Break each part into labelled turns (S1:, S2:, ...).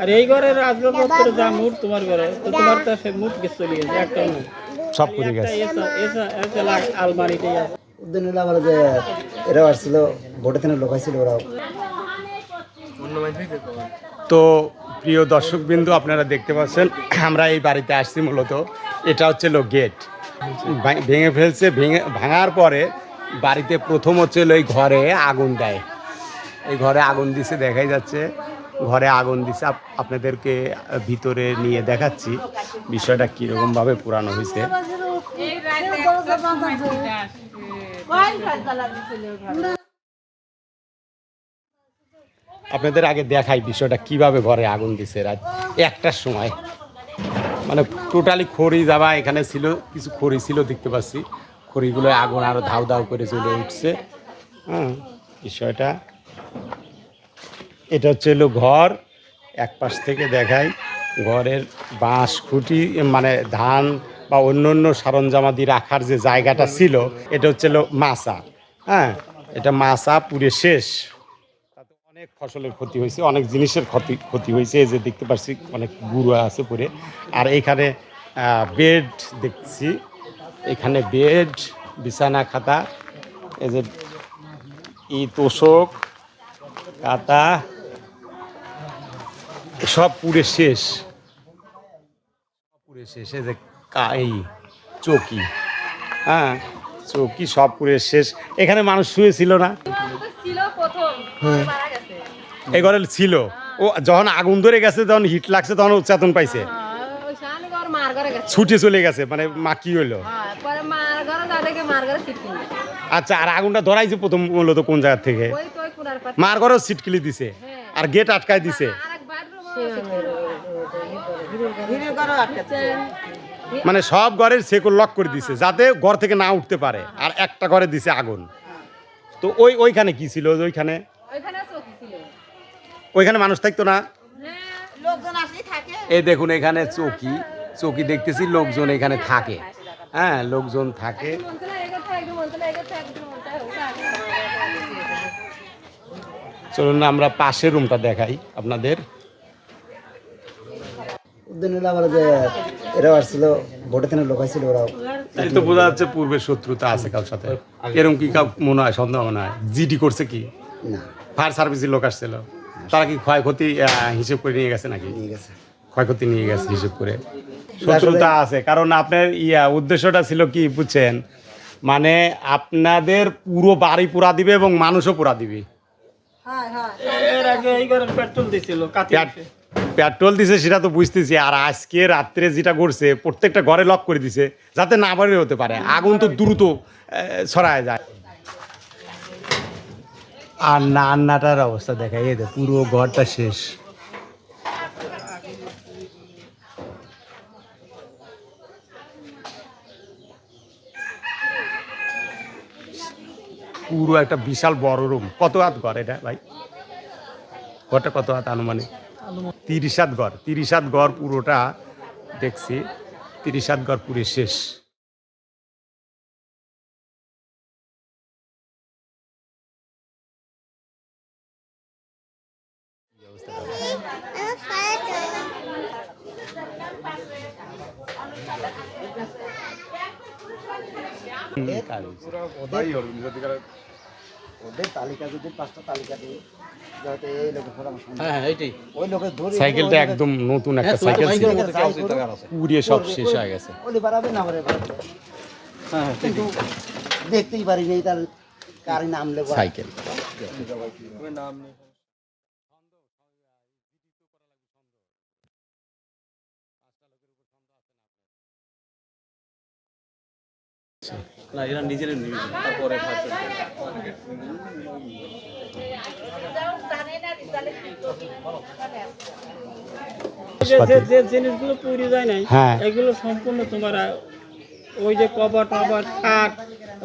S1: আর এই ঘরের আসবাবপত্র যা মুঠ তোমার ঘরে তো তোমার তো সে মুঠ গেছে চলে গেছে একটা মুঠ।
S2: সব গেছে।
S1: আলমারিতেই আছে।
S3: উদ্দিন আমার যে এরাও আসছিল ভোটে থেকে লোক আসছিল ওরাও।
S2: তো প্রিয় দর্শকবিন্দু আপনারা দেখতে পাচ্ছেন আমরা এই বাড়িতে আসছি মূলত। এটা হচ্ছে গেট ভেঙে ফেলছে, ভেঙে, ভাঙার পরে বাড়িতে প্রথম হচ্ছে এই ঘরে আগুন দেয়। এই ঘরে আগুন দিছে, দেখাই যাচ্ছে। ঘরে আগুন দিছে আপনাদেরকে ভিতরে নিয়ে দেখাচ্ছি। বিষয়টা কীরকমভাবে পুরানো হয়েছে। আপনাদের আগে দেখাই বিষয়টা কীভাবে ঘরে আগুন দিছে রাত একটার সময়। মানে টোটালি খড়ি যাওয়া এখানে ছিল, কিছু খড়ি ছিল দেখতে পাচ্ছি। খড়িগুলো আগুন আরও ধাউ ধাউ করে চলে উঠছে। হ্যাঁ বিষয়টা। এটা হচ্ছে হলো ঘর। এক পাশ থেকে দেখাই, ঘরের বাঁশ খুঁটি মানে ধান বা অন্য অন্য সরঞ্জামাদি রাখার যে জায়গাটা ছিল, এটা হচ্ছে মাছা হ্যাঁ এটা মাছা পুরে শেষ। অনেক ফসলের ক্ষতি হয়েছে, অনেক জিনিসের ক্ষতি ক্ষতি হয়েছে, এই যে দেখতে পাচ্ছি অনেক গুঁড়ো আছে পরে। আর এখানে বেড দেখছি, এখানে বেড, বিছানা, খাতা, এই যে ই তোষক কাতা সব পুরে শেষ। পুরে শেষ, এই যে কা- এই চৌকি হ্যাঁ চৌকি সব পুরে শেষ। এখানে মানুষ শুয়েছিল না?
S4: গেছে
S2: এই ঘরে ছিল। ও যখন আগুন ধরে গেছে যখন হিট লাগছে তখন উচ্চাতন পাইছে।
S4: ওই শালি ঘর মার ঘরে গেছে।
S2: ছুটে চলে গেছে মানে মা কি হইল?
S4: হ্যাঁ পরে মার ঘরে যা দেখে মার ঘরে সিট কিনবে
S2: আচ্ছা আর আগুনটা ধরাইছে প্রথম মূলত কোন জায়গা থেকে? মার ঘরেও সিটকিলি দিছে আর গেট আটকাই দিছে। মানে সব ঘরের সেকুল লক করে দিছে যাতে ঘর থেকে না উঠতে পারে আর একটা ঘরে দিছে আগুন। তো ওই ওইখানে কি ছিল? ওইখানে
S4: ওইখানে
S2: মানুষ থাকতো না। এই দেখুন এখানে চৌকি চৌকি দেখতেছি লোকজন এখানে থাকে। হ্যাঁ লোকজন থাকে। চলুন না আমরা পাশের রুমটা দেখাই আপনাদের।
S3: এরাও আসছিল ভোটে থেকে লোক আসছিল ওরাও?
S2: এই তো বোঝা যাচ্ছে পূর্বে শত্রুতা আছে কারোর সাথে। এরকম কি কাউ মনে হয় সন্দেহ মনে হয়? জিডি করছে কি?
S3: না।
S2: ফায়ার সার্ভিসের লোক আসছিল। তারা কি ক্ষয়ক্ষতি হিসেব করে নিয়ে গেছে নাকি?
S3: নিয়ে গেছে।
S2: ক্ষয়ক্ষতি নিয়ে গেছে হিসেব করে। শত্রুতা আছে কারণ আপনার ইয়া উদ্দেশ্যটা ছিল কি বুঝছেন? মানে আপনাদের পুরো বাড়ি পুরা দিবে এবং মানুষও পুরা দিবে।
S1: এর আগে এই ঘরের পেট্রোল দিছিল কাতি
S2: পেট- পেট্রোল দিছে সেটা তো বুঝতেছি আর আজকে রাত্রে যেটা করছে প্রত্যেকটা ঘরে লক করে দিছে যাতে না বাড়ি হতে পারে। আগুন তো দ্রুত ছড়ায় যায়। আর রান্নাটার অবস্থা দেখা এই পুরো ঘরটা শেষ। পুরো একটা বিশাল বড় রুম কত হাত ঘর এটা ভাই? ঘরটা কত হাত আনুমানিক? তিরিশ হাত ঘর, তিরিশ হাত ঘর পুরোটা দেখছি, তিরিশ হাত ঘর পুরে শেষ।
S3: ওদের তালিকা যদি পাঁচটা তালিকা দিই।
S1: হ্যাঁ এইটাই
S3: ওই লোকের ধরে
S2: সাইকেলটা একদম নতুন একটা সাইকেল ছিল। পুড়িয়ে সব শেষ হয়ে গেছে।
S3: ওলি বাড়াবে না বাড়াবে
S1: হ্যাঁ হ্যাঁ
S3: কিন্তু দেখতেই পারি নেই তার কার নাম লেবো
S2: সাইকেল।
S1: না এরা নিজেরা নিবে তারপরে যে যে- যে জিনিসগুলো পুড়ে যায় নাই
S2: হ্যাঁ।
S1: এগুলো সম্পূর্ণ তোমার ওই যে কভার টভার খাট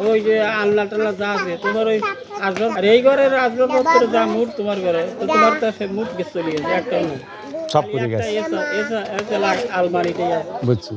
S1: ওই যে আলনা টাল্লা যা আছে তোমার ওই আসবাব আর এই ঘরের আসবাবপত্র যা মুঠ তোমার ঘরে তো তোমার তো সে মুঠ গেছে চলে গেছে একটা মুঠ
S2: সব পুড়ে
S1: একটা
S2: গেছে।
S1: আলমারিতেই আছে।
S2: বুঝছি।